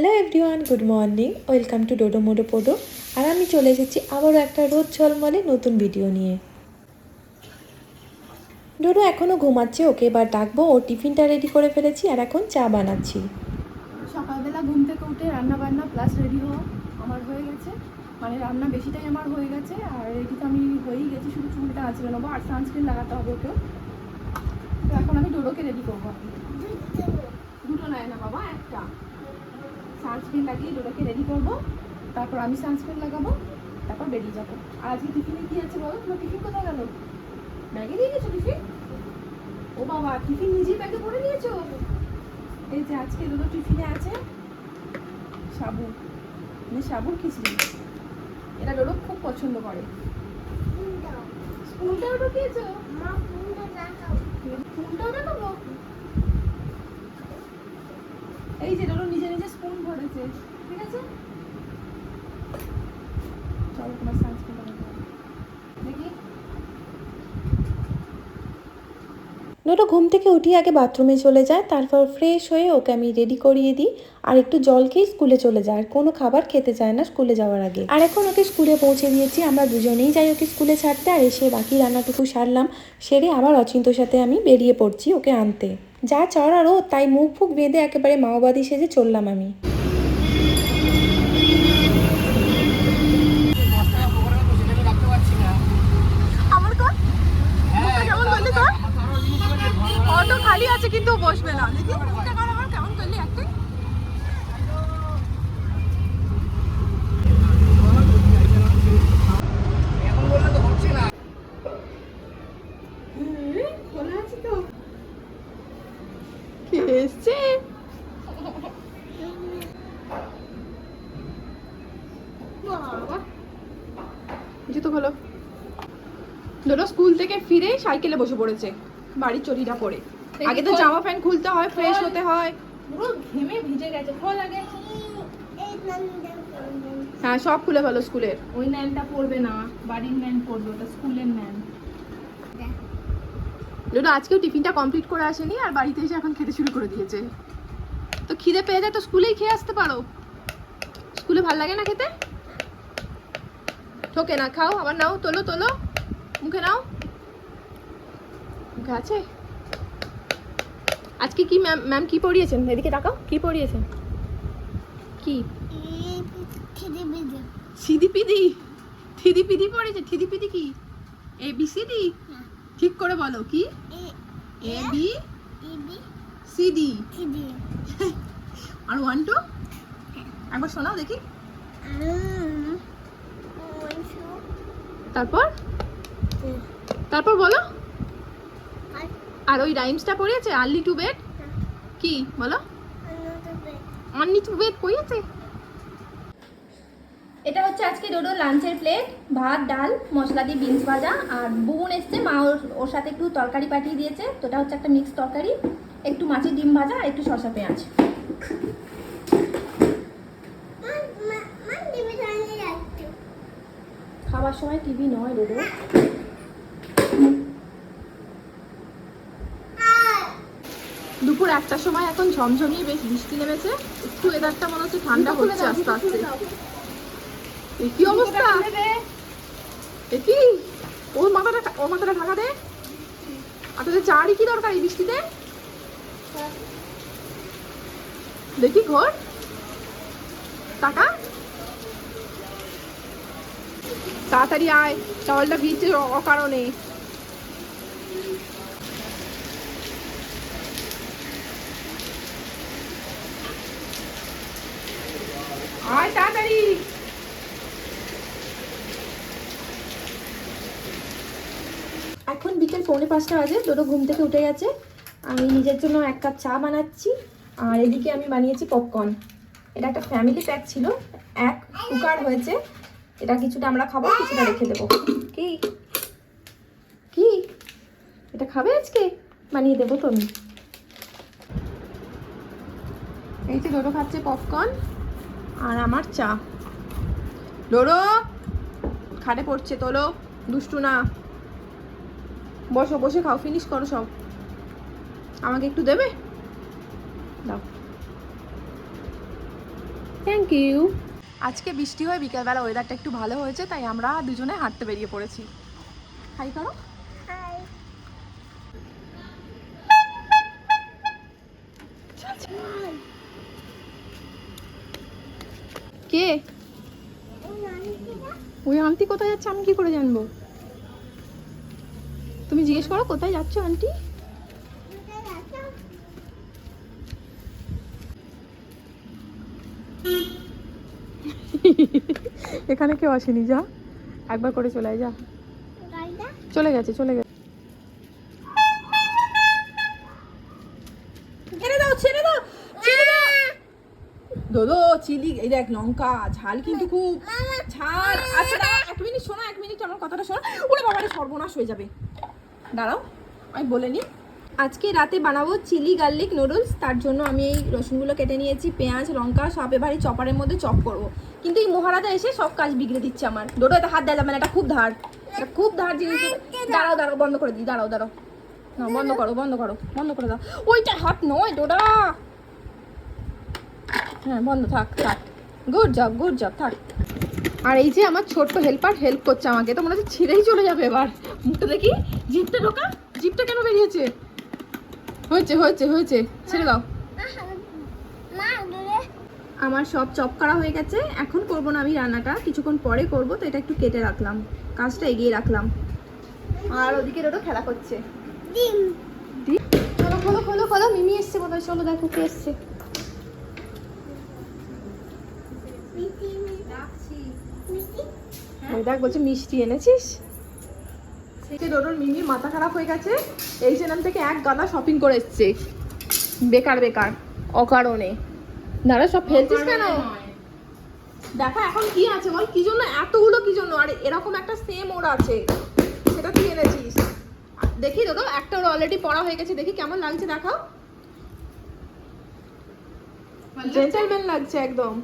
Hello everyone good morning welcome to Dodo মোডো পোডো আর আমি চলে এসেছি আবারও একটা রোদ ঝলমলে নতুন ভিডিও নিয়ে। ডোডো এখনও ঘুমাচ্ছে, ওকে এবার ডাকবো। ও টিফিনটা রেডি করে ফেলেছি আর এখন চা বানাচ্ছি। সকালবেলা ঘুম থেকে উঠে রান্না বান্না প্লাস রেডি হওয়া আমার হয়ে গেছে। মানে রান্না বেশিটাই আমার হয়ে গেছে, আর রেডি তো আমি হয়েই গেছি, শুধু চুলটা আঁচড়ে নেব আর সানস্ক্রিন লাগাতে হবে ওকেও। তো এখন আমি ডোডোকে রেডি করব। দুটো নেয় না বাবা, একটা। সানস্ক্রিন লাগিয়ে ডোডোকে রেডি করব। তারপর আমি সানস্ক্রিন লাগাবো তারপর বেরিয়ে যাব। আজকে টিফিনে কি আছে বলো? তোমার টিফিন কোথায় গেল? ব্যাগে দিয়ে গেছো টিফিন ও বাবা টিফিন নিজেই ব্যাগে ভরে নিয়েছো? এই যে আজকে দুটো টিফিনে আছে। সাবু। মানে সাবুর খিচড়ি। এটা লোলো খুব পছন্দ করে। স্পুনটাও ঢুকিয়েছো? স্পুনটাও দেখাবো? এই যে লোলো নিজে নিজে স্পুন ভরেছে ঠিক আছে? চলো তোমার দেখি। ঘুম থেকে উঠে আগে বাথরুমে চলে যায়, তারপর ফ্রেশ হয়ে ওকে আমি রেডি করিয়ে দিই। আর একটু জল খেয়ে স্কুলে চলে যায়, আর কোনো খাবার খেতে চায় না স্কুলে যাওয়ার আগে। আর এখন ওকে স্কুলে পৌঁছে দিয়েছি, আমরা দুজনেই যাই ওকে স্কুলে ছাড়তে, আর এসে বাকি রান্নাটুকু সারলাম, সেরে আবার অচিন্তর সাথে আমি বেরিয়ে পড়ছি ওকে আনতে। যা চড়ারও তাই মুখ ফুক বেঁধে একেবারে মাওবাদী সেজে চললাম আমি। খালি আছে, কিন্তু বসবে না মুখটা কর আমার কেমন করলি একটু খোলা আছে তো কে এসছে বাবা জুতো খোলো ধরো স্কুল থেকে ফিরে সাইকেলে বসে পড়েছে বাড়ির চটিটা পরে। আগে তো জামা প্যান্ট খুলতে হয় ফ্রেশ হতে হয়। পুরো ঘেমে ভিজে গেছে খোল আগে। হ্যাঁ সব খুলে ফেলো স্কুলের ওই ন্যানটা পড়বে না বাড়ির ন্যান পড়বে ওটা স্কুলের ন্যান লুডো আজকেও টিফিনটা কমপ্লিট করে আসেনি আর বাড়িতে এসে এখন খেতে শুরু করে দিয়েছে। তো খিদে পেয়ে যায় তো স্কুলেই খেয়ে আসতে পারো। স্কুলে ভালো লাগে না খেতে? ঠোকে না খাও আবার নাও তোলো তোলো। মুখে নাও মুখে আছে আজকে কি ম্যাম ম্যাম কি পড়িয়েছেন এদিকে তাকাও কি পড়িয়েছেন কি সিদিপিদি থিদিপিদি পড়েছে থিদিপিদি কি এ বি সি ডি ঠিক করে বলো কি এ বি সি ডি আর ওয়ান টু একবার শোনাও দেখি তারপর তারপর বলো। আর ওই রাইমসটা পড়িয়েছে? আর্লি টু বেড কি? বলো। আর্লি টু বেড পড়িয়েছে? এটা হচ্ছে আজকে ডোডো লাঞ্চের প্লেট ভাত ডাল মশলা দিয়ে বিনস ভাজা। আর বুন এসছে মা ওর ওর সাথে একটু তরকারি পাঠিয়ে দিয়েছে। তো এটা হচ্ছে একটা মিক্স তরকারি। একটু মাছের ডিম ভাজা আর একটু শসা পেঁয়াজ। খাবার সময় টিভি নয় ডোডো। দুপুর একটার সময় এখন ঝমঝমিয়ে বেশ বৃষ্টি নেমেছে। একটু ওয়েদারটা মনে হচ্ছে ঠান্ডা হচ্ছে আস্তে আস্তে। এ কি অবস্থা? কি? ওর মাথাটা ওর মাথাটা ঢাকা দে। আর তোদের চারই কি দরকার এই বৃষ্টিতে? দেখি ঘর। টাকা? তাড়াতাড়ি আয় চাওয়ালটা ভিজছে অকারণে আয় তাড়াতাড়ি এখন বিকেল পৌনে পাঁচটা বাজে, ডোডো ঘুম থেকে উঠে গেছে। আমি নিজের জন্য এক কাপ চা বানাচ্ছি, আর এদিকে আমি বানিয়েছি পপকর্ন এটা একটা ফ্যামিলি প্যাক ছিল, এক কুকার হয়েছে। এটা কিছুটা আমরা খাব, কিছুটা রেখে দেবো। কি? কি? এটা খাবে আজকে? বানিয়ে দেবো তো আমি। এই যে ডোডো খাচ্ছে পপকর্ন আর আমার চা। ডোডো, খাটে পড়ছে তোলো, দুষ্টু না। বসো বসে খাও ফিনিশ করো সব। আমাকে একটু দেবে? দাও। থ্যাংক ইউ আজকে বৃষ্টি হয়ে বিকেলবেলা ওয়েদারটা একটু ভালো হয়েছে তাই আমরা দুজনে হাঁটতে বেরিয়ে পড়েছি। হাই করো কে? ওই আন্টি কোথায় যাচ্ছে? আমি কি করে জানব? তুমি জিজ্ঞেস করো কোথায় যাচ্ছ আন্টি এখানে কেউ আসেনি যা। একবার করে চলে যা। চলে গেছে চলে গেছে। দোদো চিলি এই দেখ লঙ্কা ঝাল কিন্তু খুব। ঝাল আচ্ছা এক মিনিট শোনো এক মিনিট আমার কথাটা শোনো। ওরে বাবারে সর্বনাশ হয়ে যাবে। দাঁড়াও, আমি বলে নিই। আজকে রাতে বানাবো চিলি গার্লিক নুডলস, তার জন্য আমি এই রসুনগুলো কেটে নিয়েছি, পেঁয়াজ, লঙ্কা, সব এবারে চপারের মধ্যে চপ করব। কিন্তু এই মহারাজা এসে সব কাজ বিগড়ে দিচ্ছে আমার। ডোডো এটা হাত দেওয়া যাবে না এটা খুব ধার। এটা খুব ধার জিনিস দাঁড়াও দাঁড়াও, বন্ধ করে দিই, দাঁড়াও দাঁড়াও। না, বন্ধ করো বন্ধ করো, বন্ধ করে দাও। ওইটা হাত নয় ডোডা হ্যাঁ বন্ধ, থাক থাক। গুড জব গুড জব, থাক। আর এই যে আমার ছোট্ট হেল্পার হেল্প করছে আমাকে তো মনে হচ্ছে ছিঁড়েই চলে যাবে এবার। মুখটা দেখি জিপটা ঢোকা? জিপটা কেন বেরিয়েছে? হয়েছে হয়েছে হয়েছে ছেড়ে দাও। আমার সব চপ করা হয়ে গেছে এখন করব না আমি রান্নাটা কিছুক্ষণ পরে করব তো এটা একটু কেটে রাখলাম কাজটা এগিয়ে রাখলাম। আর ওদিকে ওটা খেলা করছে। চলো খোলো খোলো খোলো মিমি এসছে বোধহয় চলো দেখো কে এসছে। ওই দেখ বলছে মিষ্টি এনেছিস? সে ডোডোর মিমির মাথা খারাপ হয়ে গেছে এই জেনাম থেকে এক গাদা শপিং করে এসছে। বেকার বেকার অকারণে। দাঁড়া সব ফেলছিস কেন? দেখা এখন কি আছে বল? কি জন্য এতগুলো কি জন্য? আর এরকম একটা সেম ওর আছে। সেটা তুই এনেছিস। দেখি দাদা একটা ওর অলরেডি পড়া হয়ে গেছে দেখি কেমন লাগছে দেখাও। জেন্টালম্যান লাগছে একদম।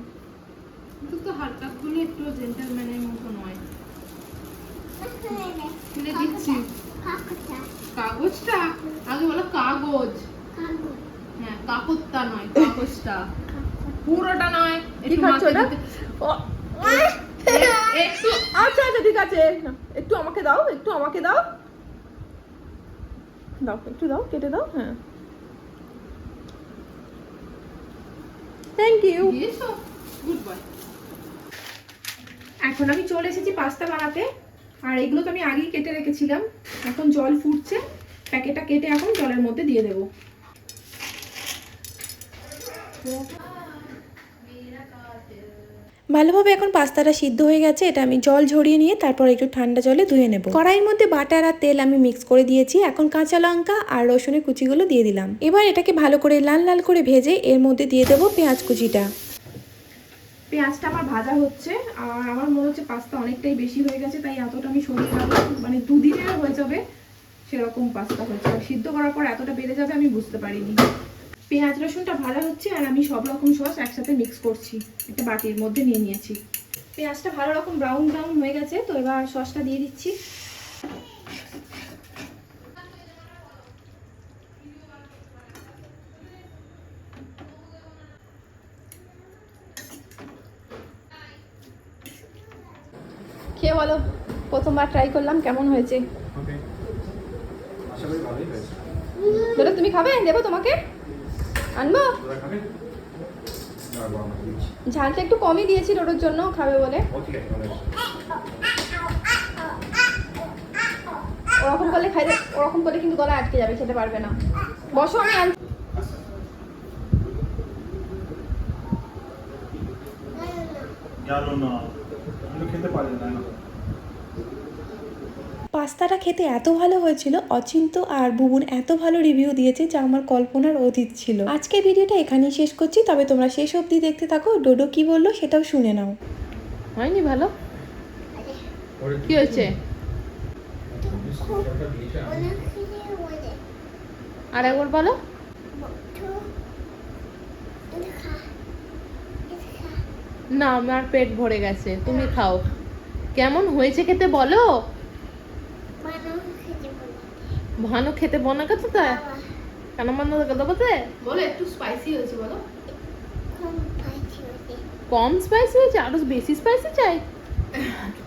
কিন্তু হালকা খুলে একটু জেন্টালম্যানের মতো নয়। খুলে দিচ্ছি। কাগজটা। আগে বলো কাগজ। হ্যাঁ কাপড়টা নয় কাগজটা। পুরোটা নয় কি খাচ্ছ মাথায় ওটা? দিতে- ও, এ- একটু আচ্ছা আচ্ছা ঠিক আছে। একটু আমাকে দাও একটু আমাকে দাও। দাও একটু দাও কেটে দাও হ্যাঁ। থ্যাংক ইউ গুড বয় এখন আমি চলে এসেছি পাস্তা বানাতে। আর এগুলো তো আমি আগেই কেটে রেখেছিলাম। এখন জল ফুটছে। প্যাকেটটা কেটে এখন জলের মধ্যে দিয়ে দেবো। ভালোভাবে এখন পাস্তাটা সিদ্ধ হয়ে গেছে। এটা আমি জল ঝরিয়ে নিয়ে তারপর একটু ঠান্ডা জলে ধুয়ে নেব। কড়াইয়ের মধ্যে বাটার আর তেল আমি মিক্স করে দিয়েছি। এখন কাঁচা লঙ্কা আর রসুনের কুচিগুলো দিয়ে দিলাম। এবার এটাকে ভালো করে লাল লাল করে ভেজে এর মধ্যে দিয়ে দেবো পেঁয়াজ কুচিটা। পেঁয়াজটা আমার ভাজা হচ্ছে, আর আমার মনে হচ্ছে পাস্তা অনেকটাই বেশি হয়ে গেছে, তাই এতটা আমি সরিয়ে রাখব। মানে দুদিনের হয়ে যাবে সেরকম পাস্তা হচ্ছে, আর সিদ্ধ করার পর এতটা বেড়ে যাবে আমি বুঝতে পারিনি। পেঁয়াজ রসুনটা ভাজা হচ্ছে, আর আমি সব রকম সস একসাথে মিক্স করছি, একটা বাটির মধ্যে নিয়ে নিয়েছি। পেঁয়াজটা ভালো রকম ব্রাউন ব্রাউন হয়ে গেছে, তো এবার সসটা দিয়ে দিচ্ছি খেয়ে বলো প্রথমবার ট্রাই করলাম, কেমন হয়েছে? দাদা তুমি খাবে? দেবো তোমাকে? আনব? ঝালটা একটু কমই দিয়েছি রোডের জন্য, খাবে বলে। ওরকম করলে খাইতে, ওরকম করলে কিন্তু গলা আটকে যাবে, খেতে পারবে না। বসো, আমি আন খেতে না। পাস্তাটা খেতে এত ভালো হয়েছিল অচিন্ত আর বুবুন এত ভালো রিভিউ দিয়েছে যা আমার কল্পনার অতীত ছিল। আজকে ভিডিওটা এখানেই শেষ করছি তবে তোমরা শেষ অবধি দেখতে থাকো। ডোডো কি বলল সেটাও শুনে নাও। হয়নি ভালো? ওরে কি হয়েছে? আর একবার বলো। না আমার পেট ভরে গেছে তুমি খাও। কেমন হয়েছে খেতে বলো? ভানো খেতে বনা কথা তা? কেন বন্ধ কত বলতে বলো একটু স্পাইসি হয়েছে বলো। কম স্পাইসি হয়েছে। আরও বেশি স্পাইসি চাই?